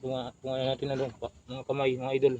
Tunga, tunga natin ano, pa, mga kamay, mga idol.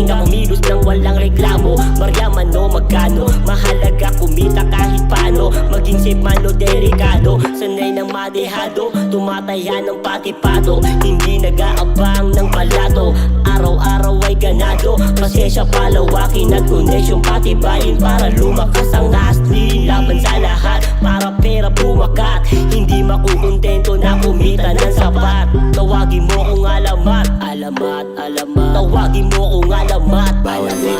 Nakatenga Kumilos ng walang reklamo. Maryaman o magkano Mahalaga kumita kahit paano Maging safe man o delikado Sanay ng madehado. Tumataya ng patipado Hindi nag-aabang ng palato Araw-araw ay ganado Pasensya palawakin at koneksyon patibayin Para lumakas ang asli Laban sa lahat Para pera bumakat Hindi makukontento na kumita ng sapat. Tawagin mo kung alamat. Alamat, alamat. Tawagin mo kung alamat. Alamat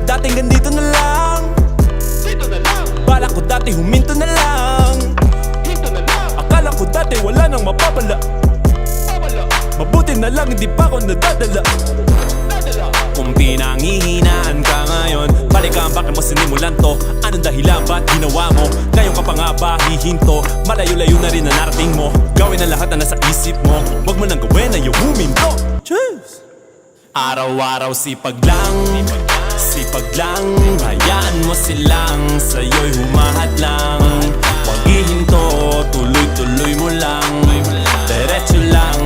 ko dating ganito na lang. Dito na lang. Bala ko dati huminto na lang. Hinto na lang. Akala ko dati wala nang mapapala. Mapapala. Mabuti na lang hindi pa ako nadadala. Nadala Kung pinangihinaan ka ngayon Balikan bakit mo sinimulan to? Anong dahilan ba't ginawa mo? Ngayon ka pa nga ba hihinto? Malayo-layo na rin na narating mo. Gawin ang lahat na nasa isip mo. Huwag mo nang gawin na yung huminto Cheers! Araw-araw sipag lang Sipag lang Hayaan mo silang Sa'yo'y humahad lang. Huwag ihinto Tuloy-tuloy mo lang. Diretso lang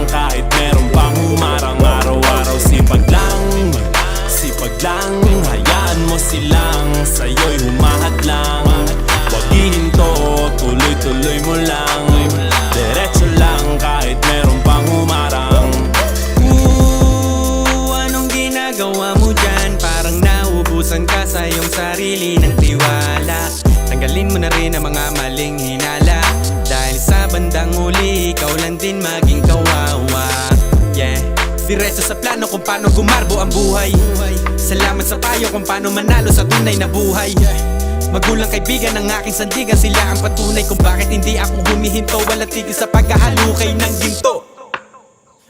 Diretso sa plano kung paano gumarbo ang buhay. Salamat sa payo kung paano manalo sa tunay na buhay. Magulang kaibigan ng aking sandigan Sila ang patunay kung bakit hindi ako humihinto. Walang tigil sa pagkahalukay ng ginto.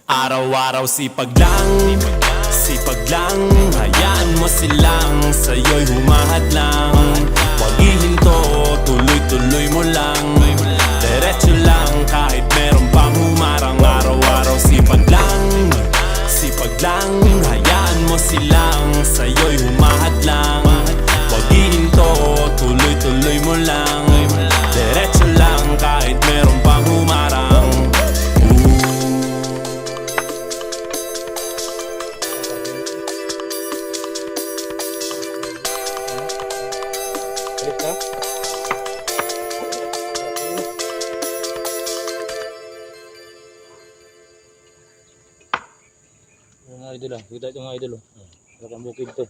Araw-araw sipag lang Sipag lang. Hayaan mo silang Sa'yo'y humahad lang. Huwag ihinto Tuloy-tuloy mo lang mo silang Sa'yo'y humahad lang. Huwag ihinto Tuloy-tuloy mo lang. Diretso lang Kahit meron pang humarang. Balik idol ah, kita ito mga idol oh. Wala kang bukid to.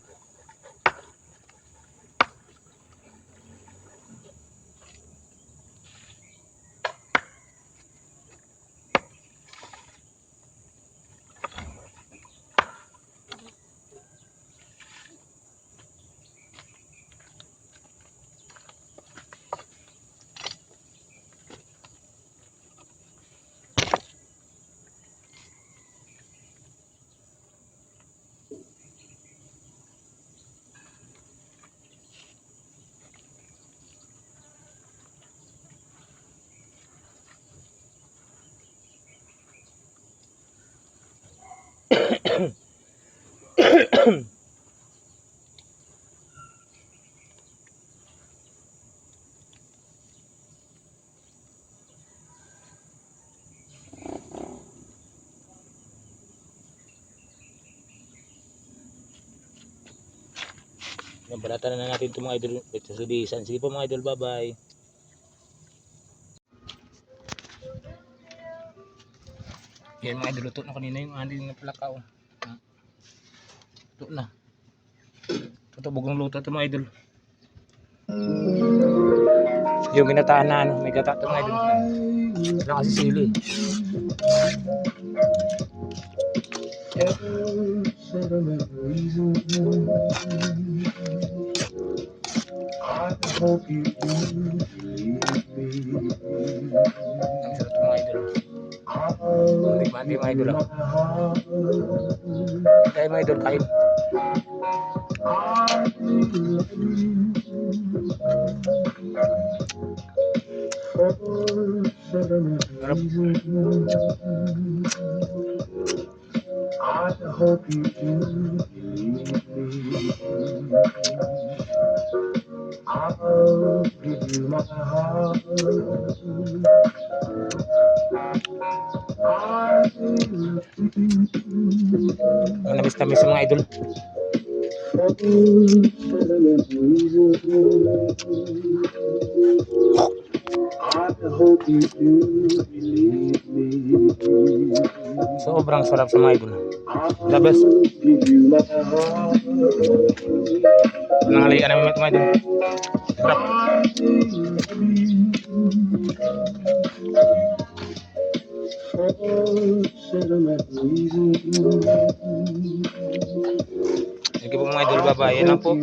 Yan, balatan na natin itong mga idol. Ito sa lisan. Sige po mga idol, bye-bye. Yan mga idol, luto na kanina yung andi ng palakaw. Luto na. Ito, bugong luto ito mga idol. Yung ginataan na ano, may gata ito mga idol. Wala kasi sili. Ang Hindi ba, hindi mga idol ah. Kaya mga idol, kain. Sarap. Ang namis-tamis sa mga idol. Sobrang sarap sa mga idol. The best. Nangalian namin mga idol. Sarap. Sige po